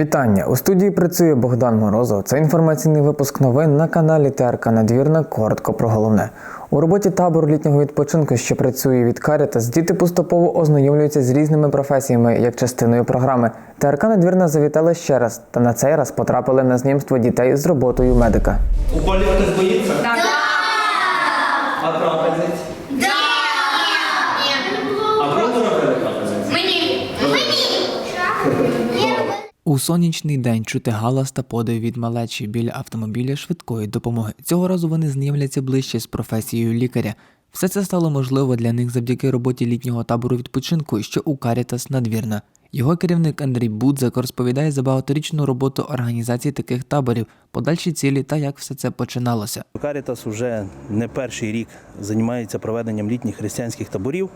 Вітання! У студії працює Богдан Морозов. Це інформаційний випуск новин на каналі ТРК Надвірна. Коротко про головне. У роботі табору літнього відпочинку, що працює від Карітас, діти поступово ознайомлюються з різними професіями як частиною програми. ТРК Надвірна завітала ще раз, та на цей раз потрапили на знайомство дітей з роботою медика. Уколів хтось боїться? Так. А трапезиць? А круто робили трапезиць? Мені. Мені. У сонячний день чути галас та подив від малечі біля автомобіля швидкої допомоги. Цього разу вони знайомляться ближче з професією лікаря. Все це стало можливо для них завдяки роботі літнього табору відпочинку, що у Карітас надвірна. Його керівник Андрій Будзак розповідає за багаторічну роботу організації таких таборів, подальші цілі та як все це починалося. Карітас вже не перший рік займається проведенням літніх християнських таборів.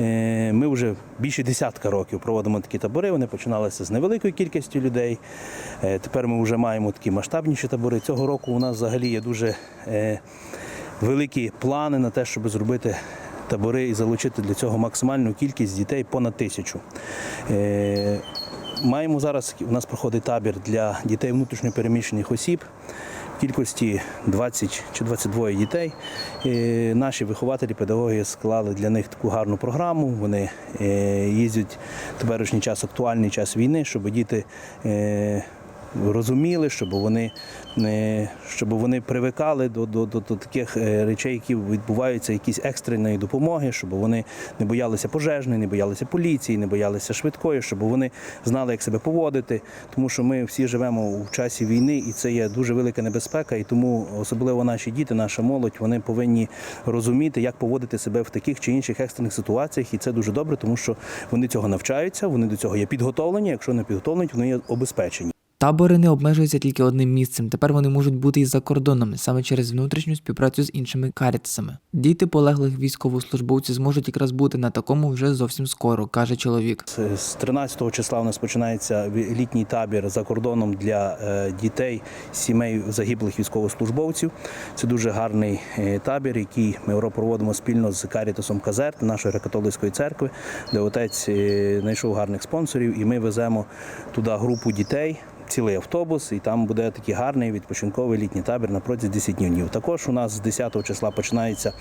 Е, Ми вже більше десятка років проводимо такі табори. Вони починалися з невеликою кількістю людей. Е, Тепер ми вже маємо такі масштабніші табори. Цього року у нас взагалі є дуже е, великі плани на те, щоб зробити. Табори і залучити для цього максимальну кількість дітей понад тисячу. Е, Маємо зараз, у нас проходить табір для дітей внутрішньопереміщених осіб кількості 20 чи 22 дітей. Е, Наші вихователі, педагоги склали для них таку гарну програму. Вони е, їздять теперішній час, актуальний час війни, щоб діти розуміли, щоб вони, не, щоб вони привикали до, до, до, до таких е, речей, які відбуваються, якісь екстреної допомоги, щоб вони не боялися пожежної, не боялися поліції, не боялися швидкої, щоб вони знали, як себе поводити. Тому що ми всі живемо у часі війни, і це є дуже велика небезпека. І тому особливо наші діти, наша молодь, вони повинні розуміти, як поводити себе в таких чи інших екстрених ситуаціях. І це дуже добре, тому що вони цього навчаються, вони до цього є підготовлені. Якщо не підготовлені, вони є обезпечені. Табори не обмежуються тільки одним місцем. Тепер вони можуть бути і за кордонами, саме через внутрішню співпрацю з іншими карітасами. Діти полеглих військовослужбовців зможуть якраз бути на такому вже зовсім скоро, каже чоловік. З- З 13 числа у нас починається літній табір за кордоном для е, дітей сімей загиблих військовослужбовців. Це дуже гарний е, табір, який ми проводимо спільно з Карітасом Казерт, нашої греко-католицької церкви, де отець е, знайшов гарних спонсорів, і ми веземо туди групу дітей. Цілий автобус, і там буде такий гарний відпочинковий літній табір на протязі 10 днів. Також у нас з 10 числа починається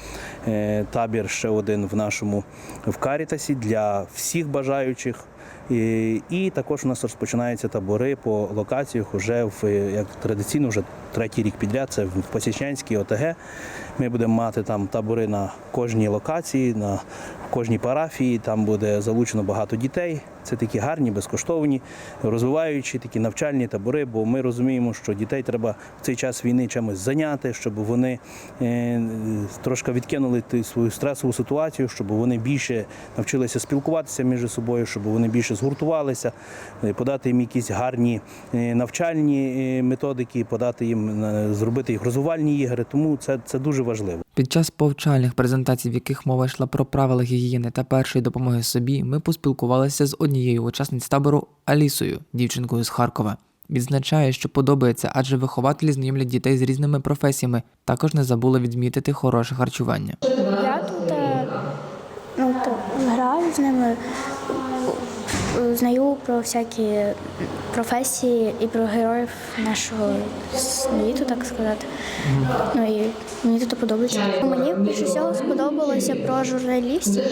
е, табір ще один в нашому в Карітасі для всіх бажаючих. І, і також у нас розпочинаються табори по локаціях уже в як традиційно, вже третій рік підряд. Це в Посічнянській ОТГ. Ми будемо мати там табори на кожній локації, на кожній парафії. Там буде залучено багато дітей. Це такі гарні, безкоштовні, розвиваючі такі навчальні табори, бо ми розуміємо, що дітей треба в цей час війни чимось зайняти, щоб вони е, трошки відкинули свою стресову ситуацію, щоб вони більше навчилися спілкуватися між собою, щоб вони більше згуртувалися, е, подати їм якісь гарні е, навчальні методики, подати їм зробити їх розвивальні ігри. Тому це, це дуже важливо. Під час повчальних презентацій, в яких мова йшла про правила гігієни та першої допомоги собі, ми поспілкувалися з однією учасниць табору Алісою, дівчинкою з Харкова. Відзначає, що подобається, адже вихователі знайомлять дітей з різними професіями. Також не забули відмітити хороше харчування. Я тут е, ну, то, граю з ними, знаю про всякі професії і про героїв нашого світу, так сказати. Ну і мені тут подобається. Мені більше всього сподобалося про журналістів.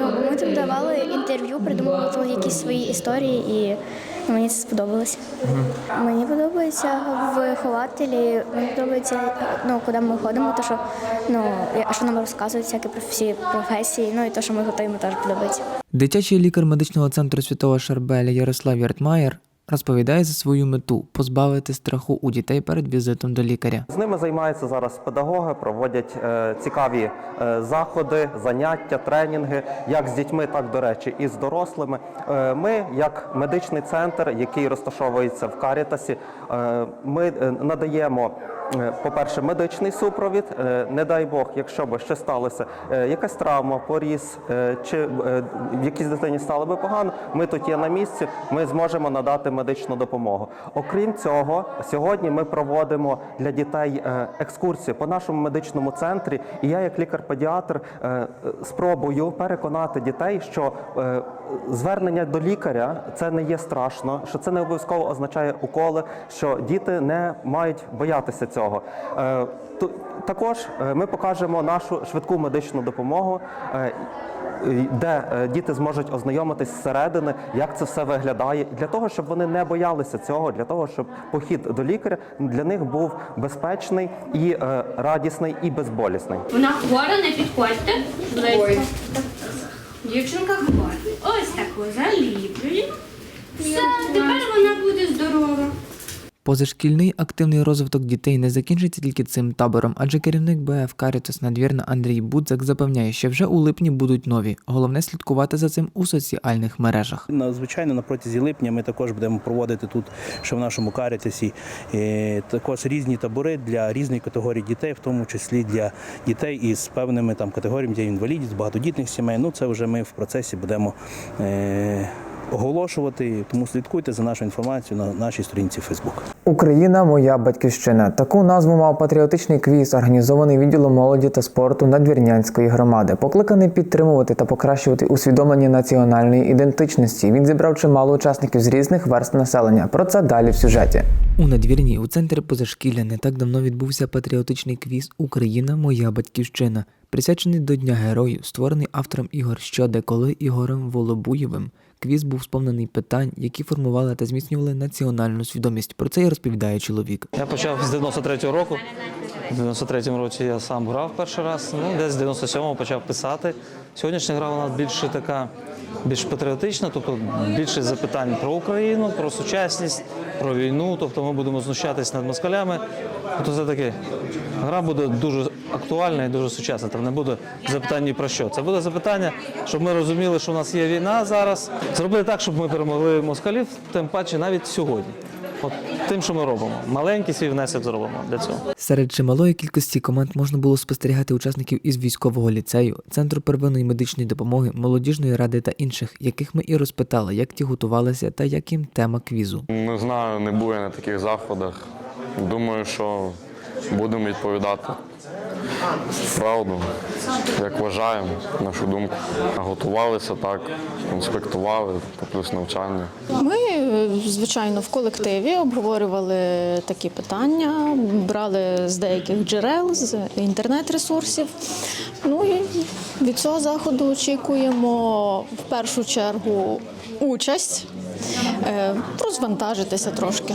Ну, ми там давали інтерв'ю, придумували якісь свої історії, і мені це сподобалося. Мені подобається вихователі, мені подобається, ну, куди ми ходимо, то що, ну, що нам розказують всякі всі професії, ну і те, що ми готуємо, теж подобається. Дитячий лікар медичного центру Святого Шарбеля Ярослав Яртмаєр розповідає за свою мету позбавити страху у дітей перед візитом до лікаря. З ними займаються зараз педагоги, проводять е, цікаві е, заходи, заняття, тренінги, як з дітьми, так до речі, і з дорослими. Е, ми, як медичний центр, який розташовується в Карітасі, ми надаємо по-перше, медичний супровід. Е, Не дай Бог, якщо б ще сталося е, якась травма, поріз, е, чи е, якійсь дитині стало би погано, ми тут є на місці, ми зможемо надати медичну допомогу. Окрім цього, сьогодні ми проводимо для дітей е, екскурсію по нашому медичному центрі. І я, як лікар-педіатр, е, е, спробую переконати дітей, що е, звернення до лікаря це не є страшно, що це не обов'язково означає уколи, що діти не мають боятися цього. Е, ту- Також е, ми покажемо нашу швидку медичну допомогу. е, Де е, діти зможуть ознайомитись зсередини, як це все виглядає, для того, щоб вони не боялися цього, для того, щоб похід до лікаря для них був безпечний і е, радісний, і безболісний. Вона хвора, не підходьте. Дівчинка хвора. Ось таку заліплюємо. Позашкільний активний розвиток дітей не закінчиться тільки цим табором, адже керівник БФ Карітас Надвірна Андрій Будзак запевняє, що вже у липні будуть нові. Головне слідкувати за цим у соціальних мережах. Звичайно, на протязі липня ми також будемо проводити тут, ще в нашому карітасі, е, також різні табори для різної категорії дітей, в тому числі для дітей із певними там категоріями для інвалідів, багатодітних сімей. Ну це вже ми в процесі будемо е, оголошувати. Тому слідкуйте за нашою інформацією на нашій сторінці Фейсбук. Україна моя батьківщина. Таку назву мав патріотичний квіз, організований відділом молоді та спорту Надвірнянської громади, покликаний підтримувати та покращувати усвідомлення національної ідентичності. Він зібрав чимало учасників з різних верст населення. Про це далі в сюжеті. У надвірні у центрі позашкілля не так давно відбувся патріотичний квіз Україна моя батьківщина, присвячений до Дня героїв, створений автором ігор що де коли Ігорем Волобуєвим. Квіз був сповнений питань, які формували та зміцнювали національну свідомість. Про це і розповідає чоловік. Я почав з 93-го року. В 93-му році я сам грав перший раз. Ну, десь з 97-го почав писати. Сьогоднішня гра вона більше така, більш патріотична, тобто більше запитань про Україну, про сучасність, про війну. Тобто ми будемо знущатись над москалями. Тобто це таке. Гра буде дуже актуальна і дуже сучасна. Там не буде запитань ні про що. Це буде запитання, щоб ми розуміли, що у нас є війна зараз. Зробити так, щоб ми перемогли москалів, тим паче навіть сьогодні. От тим, що ми робимо. Маленький свій внесок зробимо для цього. Серед чималої кількості команд можна було спостерігати учасників із військового ліцею, центру первинної медичної допомоги, молодіжної ради та інших, яких ми і розпитали, як ті готувалися та як їм тема квізу. Не знаю, не був я на таких заходах. Думаю, що будемо відповідати правду, як вважаємо, нашу думку. Готувалися так, інспектували, плюс навчання. Ми, е, звичайно, в колективі обговорювали такі питання, брали з деяких джерел, з інтернет-ресурсів. Ну і від цього заходу очікуємо в першу чергу участь, розвантажитися трошки,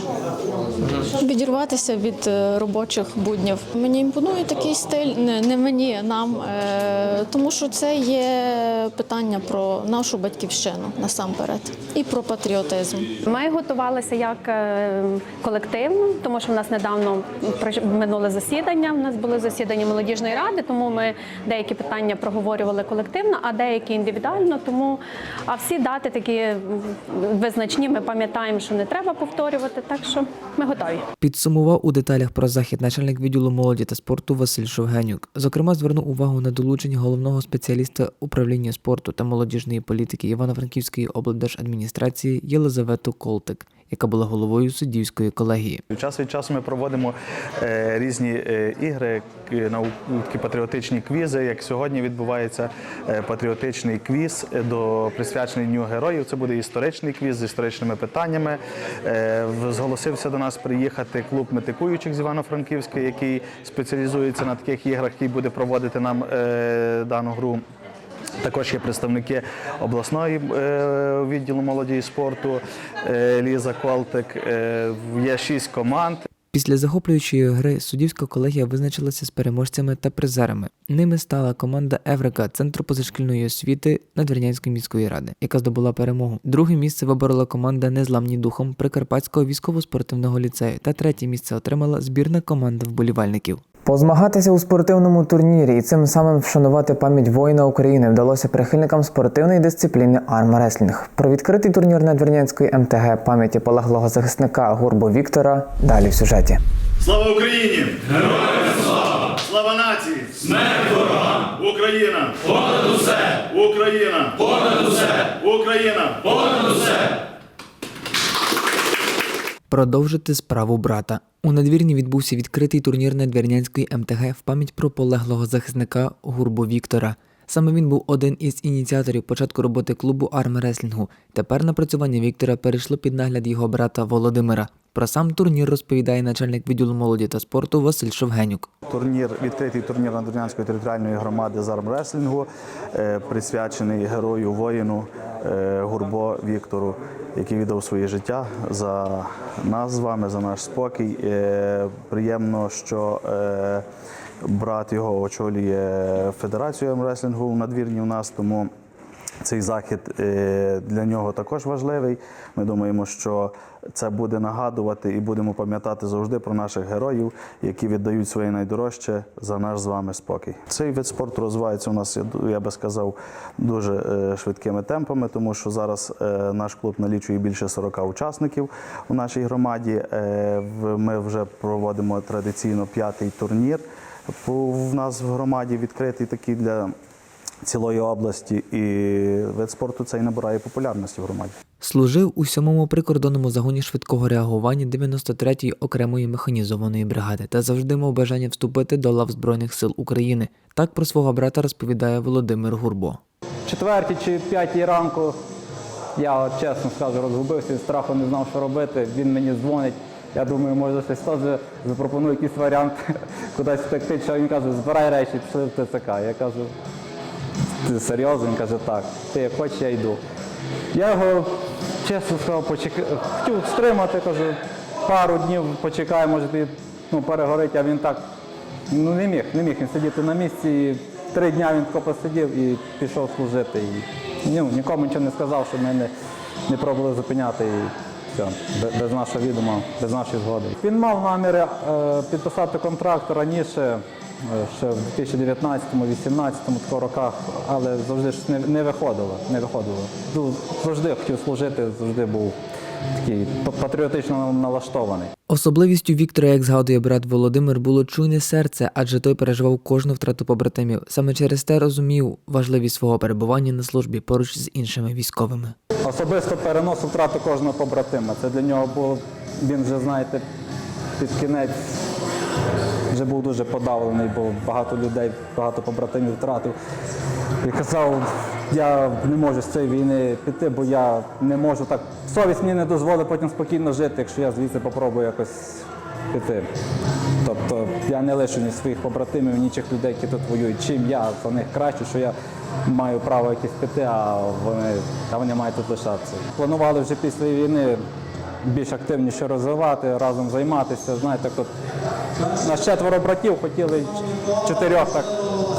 відірватися від е, робочих буднів. Мені імпонує такий стиль, не, мені, нам, е, тому що це є питання про нашу батьківщину насамперед і про патріотизм. Ми готувалися як е, колектив, тому що в нас недавно минуле засідання. У нас були засідання молодіжної ради, тому ми деякі питання проговорювали колективно, а деякі індивідуально. Тому а всі дати такі м, визначні. Ми пам'ятаємо, що не треба повторювати. Так що ми готові. Підсумував у деталях про захід начальник відділу молоді та спорту Василь Шовгенюк. Зокрема, звернув увагу на долучення головного спеціаліста управління спорту та молодіжної політики Івано-Франківської облдержадміністрації Єлизавету Колтик, яка була головою суддівської колегії. Час від часу ми проводимо е, різні е, ігри, к- нау- такі патріотичні квізи. Як сьогодні відбувається е, патріотичний квіз е, до присвячений Дню героїв. Це буде історичний квіз з історичними питаннями. Е, Зголосився до нас приїхати клуб метикуючих з Івано-Франківська, який спеціалізується на таких іграх, який буде проводити нам е, дану гру. Також є представники обласної е, відділу молоді і спорту е, Ліза Колтик. Е, є шість команд. Після захоплюючої гри суддівська колегія визначилася з переможцями та призерами. Ними стала команда Еврика Центру позашкільної освіти Надвірнянської міської ради, яка здобула перемогу. Друге місце виборола команда Незламні духом Прикарпатського військово-спортивного ліцею. Та третє місце отримала збірна команда вболівальників. Позмагатися у спортивному турнірі і цим самим вшанувати пам'ять воїна України вдалося прихильникам спортивної дисципліни армреслінг. Про відкритий турнір Надвірнянської МТГ пам'яті полеглого захисника Гурбо Віктора далі в сюжеті. Слава Україні! Героям слава! Слава нації! Смерть ворогам! Україна! Понад усе! Україна! Понад усе! Україна! Понад усе! Продовжити справу брата. У надвірні відбувся відкритий турнір надвірнянської МТГ в пам'ять про полеглого захисника Гурбу Віктора. Саме він був один із ініціаторів початку роботи клубу армреслінгу. Тепер напрацювання Віктора перейшло під нагляд його брата Володимира. Про сам турнір розповідає начальник відділу молоді та спорту Василь Шовгенюк. Турнір, відкритий турнір Надвірнянської територіальної громади з армреслінгу, е, присвячений герою воїну е, Гурбо Віктору, який віддав своє життя за нас з вами, за наш спокій. Е, Приємно, що брат його очолює Федерацію армреслінгу в надвірні у нас, тому цей захід е, для нього також важливий. Ми думаємо, що це буде нагадувати і будемо пам'ятати завжди про наших героїв, які віддають своє найдорожче за наш з вами спокій. Цей вид спорту розвивається у нас, я би сказав, дуже е, швидкими темпами, тому що зараз е, наш клуб налічує більше 40 учасників у нашій громаді. Ми вже проводимо традиційно п'ятий турнір. В нас в громаді відкритий такий для цілої області, і вид спорту цей набирає популярності в громаді. Служив у сьомому прикордонному загоні швидкого реагування 93-ї окремої механізованої бригади та завжди мав бажання вступити до лав Збройних сил України. Так про свого брата розповідає Володимир Гурбо. четвертій чи п'ятій ранку я чесно скажу, розгубився від страху, не знав, що робити. Він мені дзвонить. Я думаю, може щось теж запропоную якийсь варіант кудись втекти. Що він каже, збирай речі, пішли в ТЦК. Я кажу, ти серйозно? Він каже, так, ти як хочеш, я йду. Я його, чесно сказав, почек... хотів стримати, кажу, пару днів почекай, може ти ну, перегорить, а він так ну, не міг, не міг він сидіти на місці. І три дні він тако посидів і пішов служити. І, ну, нікому нічого не сказав, що ми не, не пробували зупиняти. І все, без, нашого відома, без нашої згоди. Він мав наміри е, підписати контракт раніше, е, ще в 2019-2018 такого роках, але завжди ж не, виходило. Не виходило. Завжди хотів служити, завжди був такий патріотично налаштований. Особливістю Віктора, як згадує брат Володимир, було чуйне серце, адже той переживав кожну втрату побратимів. Саме через те розумів важливість свого перебування на службі поруч з іншими військовими. Особисто переносив втрату кожного побратима. Це для нього було, він вже, знаєте, під кінець вже був дуже подавлений, бо багато людей, багато побратимів втратив. І казав, я не можу з цієї війни піти, бо я не можу так. Совість мені не дозволить потім спокійно жити, якщо я звідси попробую якось піти. Тобто я не лишу ні своїх побратимів, ні інших людей, які тут воюють. Чим я за них краще, що я маю право якесь піти, а вони, а вони мають тут лишатися. Планували вже після війни більш активніше розвивати, разом займатися. Знаєте, тут нас четверо братів хотіли чотирьох, так,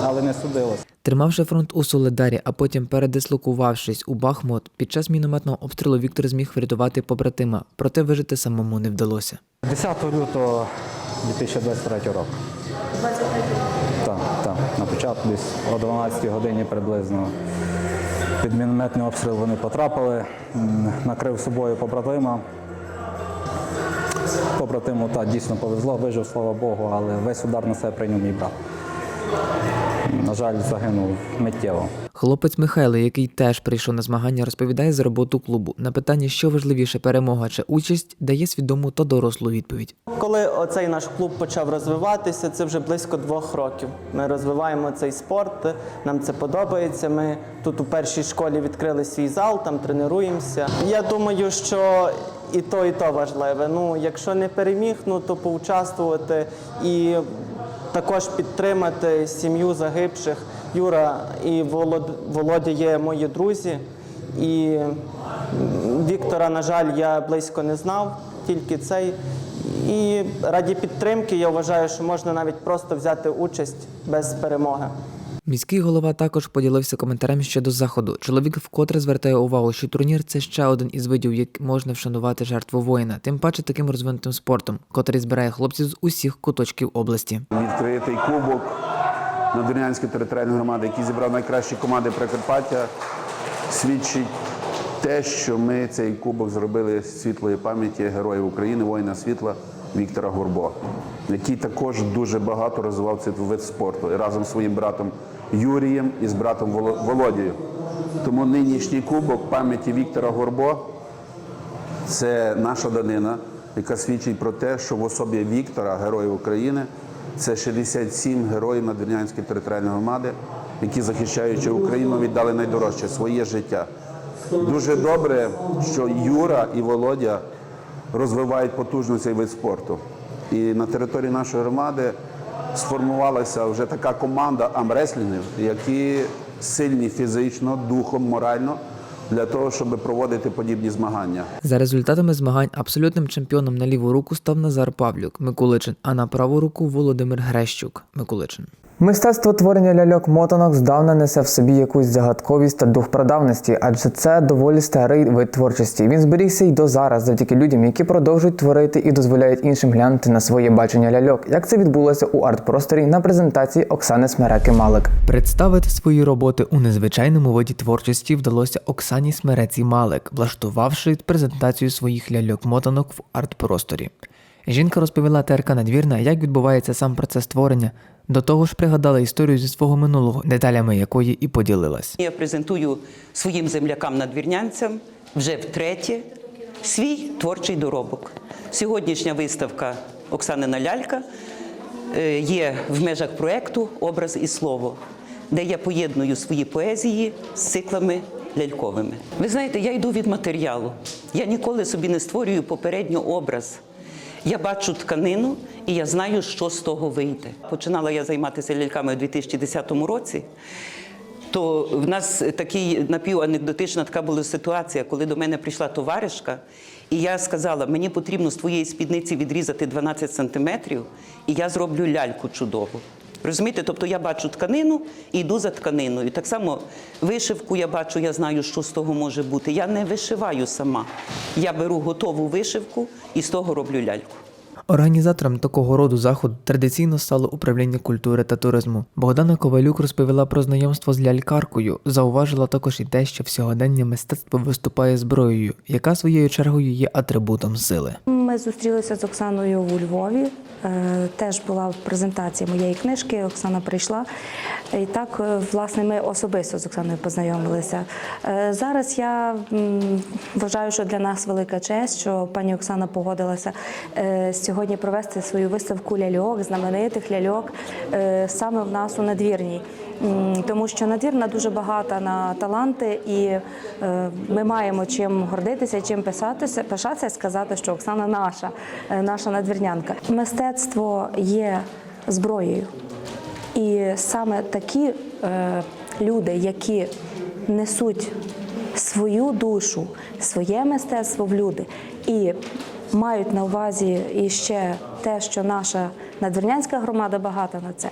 але не судилось. Тримавши фронт у Соледарі, а потім передислокувавшись у Бахмут, під час мінометного обстрілу Віктор зміг врятувати побратима, проте вижити самому не вдалося. 10 лютого 2023 року. 23 Так, так. На початку десь о 12 годині приблизно під мінометний обстріл вони потрапили, накрив собою побратима. Побратиму так, дійсно повезло, вижив, слава Богу, але весь удар на себе прийняв мій брат. На жаль, загинув миттєво. Хлопець Михайло, який теж прийшов на змагання, розповідає за роботу клубу. На питання, що важливіше, перемога чи участь, дає свідому та дорослу відповідь. Коли оцей наш клуб почав розвиватися, це вже близько двох років. Ми розвиваємо цей спорт, нам це подобається. Ми тут у першій школі відкрили свій зал, там тренуємося. Я думаю, що і то, і то важливе. Ну, якщо не переміг, ну то поучаствувати і також підтримати сім'ю загибших. Юра і Волод- Володя є мої друзі. І Віктора, на жаль, я близько не знав, тільки цей. І раді підтримки я вважаю, що можна навіть просто взяти участь без перемоги. Міський голова також поділився коментарем щодо заходу. Чоловік вкотре звертає увагу, що турнір це ще один із видів, як можна вшанувати жертву воїна, тим паче таким розвинутим спортом, котрий збирає хлопців з усіх куточків області. відкритий кубок Надвірнянської територіальної громади, який зібрав найкращі команди Прикарпаття, свідчить те, що ми цей кубок зробили з світлої пам'яті героїв України, воїна світла Віктора Гурбо, який також дуже багато розвивав цей вид спорту і разом зі своїм братом Юрієм і з братом Воло- Володією. Тому нинішній кубок пам'яті Віктора Горбо це наша данина, яка свідчить про те, що в особі Віктора, Героя України, це 67 героїв Надвірнянської територіальної громади, які, захищаючи Україну, віддали найдорожче своє життя. Дуже добре, що Юра і Володя розвивають потужно цей вид спорту. І на території нашої громади сформувалася вже така команда амреслінгів, які сильні фізично, духом, морально для того, щоб проводити подібні змагання. За результатами змагань абсолютним чемпіоном на ліву руку став Назар Павлюк Миколичин, а на праву руку Володимир Грещук Миколичин. Мистецтво творення ляльок мотанок здавна несе в собі якусь загадковість та дух прадавності, адже це доволі старий вид творчості. Він зберігся й до зараз завдяки людям, які продовжують творити і дозволяють іншим глянути на своє бачення ляльок. Як це відбулося у арт-просторі на презентації Оксани Смереки Малик. Представити свої роботи у незвичайному виді творчості вдалося Оксані Смереці Малик, влаштувавши презентацію своїх ляльок-мотанок в арт-просторі. Жінка розповіла ТРК Надвірна, як відбувається сам процес створення. До того ж, пригадала історію зі свого минулого, деталями якої і поділилась. Я презентую своїм землякам-надвірнянцям вже втретє свій творчий доробок. Сьогоднішня виставка Оксанина Лялька е, є в межах проєкту Образ і слово, де я поєдную свої поезії з циклами ляльковими. Ви знаєте, я йду від матеріалу. Я ніколи собі не створюю попередньо образ. Я бачу тканину і я знаю, що з того вийде. Починала я займатися ляльками у 2010 році. То в нас така напіванекдотична така була ситуація, коли до мене прийшла товаришка, і я сказала, мені потрібно з твоєї спідниці відрізати 12 сантиметрів, і я зроблю ляльку чудову. Розумієте, тобто я бачу тканину і йду за тканиною. Так само вишивку я бачу, я знаю, що з того може бути. Я не вишиваю сама. Я беру готову вишивку і з того роблю ляльку. Організатором такого роду заходу традиційно стало управління культури та туризму. Богдана Ковалюк розповіла про знайомство з лялькаркою. Зауважила також і те, що в сьогодення мистецтво виступає зброєю, яка своєю чергою є атрибутом сили. Зустрілися з Оксаною у Львові. Е, Теж була презентація моєї книжки. Оксана прийшла. І так, е, власне, ми особисто з Оксаною познайомилися. Е, Зараз я вважаю, що для нас велика честь, що пані Оксана погодилася сьогодні провести свою виставку ляльок, знаменитих ляльок саме в нас у надвірній. Тому що надвірна дуже багата на таланти, і ми маємо чим гордитися, чим писатися, пишатися сказати, що Оксана наша, е, наша надвірнянка. Мистецтво є зброєю. І саме такі е, люди, які несуть свою душу, своє мистецтво в люди і мають на увазі і ще те, що наша надвірнянська громада багата на це,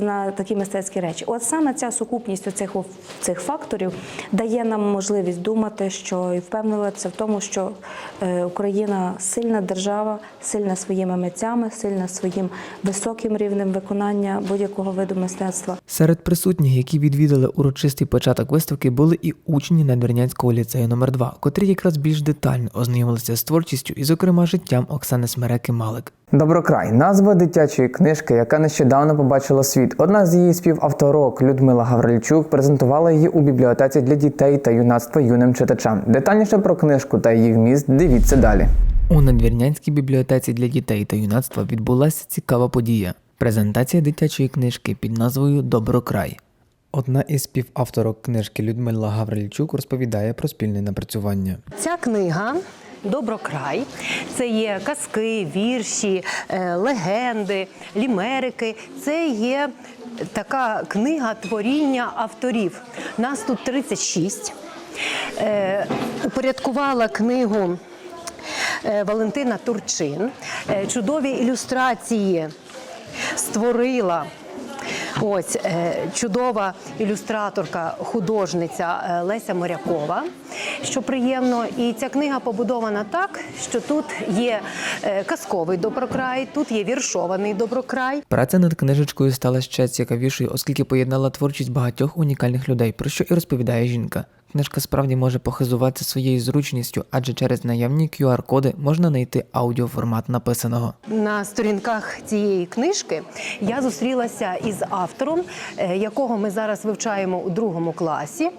на такі мистецькі речі. От саме ця сукупність цих, цих факторів дає нам можливість думати, що і впевнюватися в тому, що е, Україна сильна держава, сильна своїми митцями, сильна своїм високим рівнем виконання будь-якого виду мистецтва. Серед присутніх, які відвідали урочистий початок виставки, були і учні Надвірнянського ліцею номер 2 котрі якраз більш детально ознайомилися з творчістю і, зокрема, життям Оксани Смереки Малик. Доброкрай назва дитячої книжки, яка нещодавно побачила світ. Одна з її співавторок Людмила Гаврильчук презентувала її у бібліотеці для дітей та юнацтва юним читачам. Детальніше про книжку та її вміст дивіться далі. У Надвірнянській бібліотеці для дітей та юнацтва відбулася цікава подія. Презентація дитячої книжки під назвою Доброкрай. Одна із співавторок книжки Людмила Гаврильчук розповідає про спільне напрацювання. Ця книга Доброкрай це є казки, вірші, е, легенди, лімерики. Це є така книга творіння авторів. Нас тут 36. Е, Упорядкувала книгу е, Валентина Турчин. Чудові ілюстрації створила. Ось е, чудова ілюстраторка, художниця е, Леся Морякова, що приємно. І ця книга побудована так, що тут є е, казковий доброкрай, тут є віршований доброкрай. Праця над книжечкою стала ще цікавішою, оскільки поєднала творчість багатьох унікальних людей, про що і розповідає жінка. Книжка справді може похизуватися своєю зручністю, адже через наявні QR-коди можна знайти аудіоформат написаного. На сторінках цієї книжки я зустрілася із автором, е, якого ми зараз вивчаємо у другому класі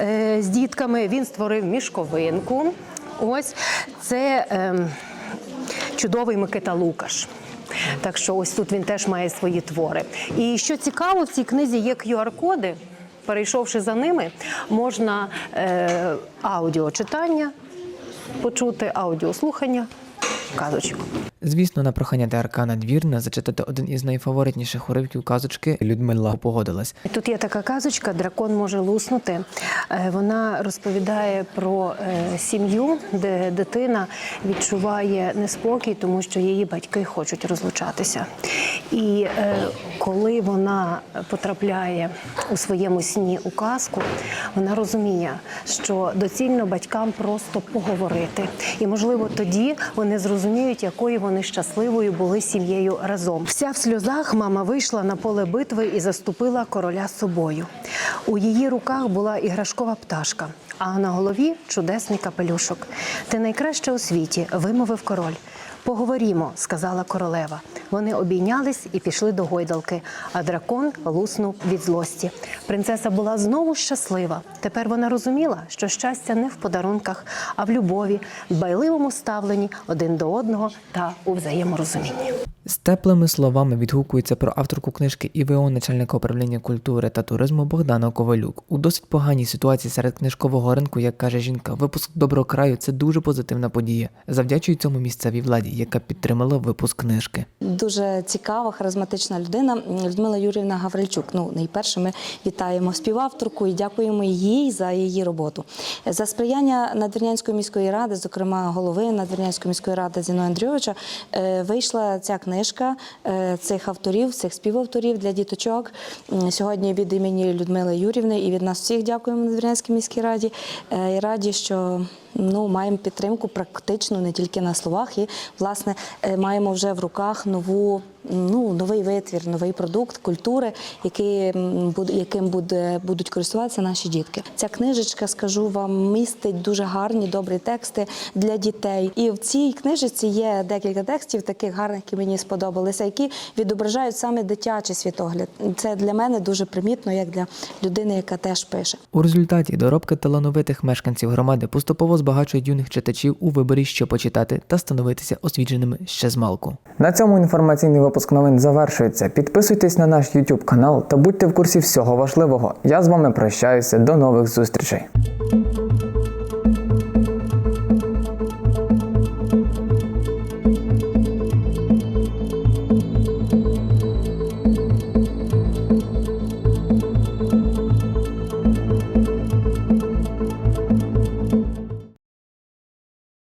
е, з дітками. Він створив мішковинку. Ось це ем, чудовий Микита Лукаш. Так що ось тут він теж має свої твори. І що цікаво, в цій книзі є QR-коди. Перейшовши за ними, можна е, аудіочитання почути, аудіослухання казочок. Звісно, на прохання ТРК Надвірна зачитати один із найфаворитніших уривків казочки Людмила погодилась. Тут є така казочка Дракон може луснути. Е, Вона розповідає про е, сім'ю, де дитина відчуває неспокій, тому що її батьки хочуть розлучатися. І е, коли вона потрапляє у своєму сні у казку, вона розуміє, що доцільно батькам просто поговорити. І можливо тоді вони зрозуміють, якою вони щасливою були сім'єю разом. Вся в сльозах мама вийшла на поле битви і заступила короля собою. У її руках була іграшкова пташка, а на голові чудесний капелюшок. Ти найкраще у світі, вимовив король. Поговорімо, сказала королева. Вони обійнялись і пішли до гойдалки, а дракон луснув від злості. Принцеса була знову щаслива. Тепер вона розуміла, що щастя не в подарунках, а в любові, дбайливому ставленні один до одного та у взаєморозумінні. З теплими словами відгукується про авторку книжки і ВО начальника управління культури та туризму Богдана Ковалюк. У досить поганій ситуації серед книжкового ринку, як каже жінка, випуск доброго краю це дуже позитивна подія. Завдячують цьому місцевій владі, яка підтримала випуск книжки. Дуже цікава, харизматична людина Людмила Юрівна Гаврильчук. Ну, найперше ми вітаємо співавторку і дякуємо їй за її роботу. За сприяння Надвірнянської міської ради, зокрема голови Надвірнянської міської ради Зіно Андрійовича, е, вийшла ця книжка е, цих авторів, цих співавторів для діточок. Сьогодні від імені Людмили Юрівни і від нас всіх дякуємо Надвірнянській міській раді. Е, І раді, що ну, маємо підтримку практично не тільки на словах, і власне е, маємо вже в руках нову. Ну, новий витвір, новий продукт культури, який, яким буде, будуть користуватися наші дітки. Ця книжечка, скажу вам, містить дуже гарні, добрі тексти для дітей. І в цій книжечці є декілька текстів, таких гарних, які мені сподобалися, які відображають саме дитячий світогляд. Це для мене дуже примітно, як для людини, яка теж пише. У результаті доробки талановитих мешканців громади поступово збагачують юних читачів у виборі, що почитати, та становитися освіченими ще з малку. На цьому інформаційний випуск новин завершується. Підписуйтесь на наш YouTube канал та будьте в курсі всього важливого. Я з вами прощаюся. До нових зустрічей.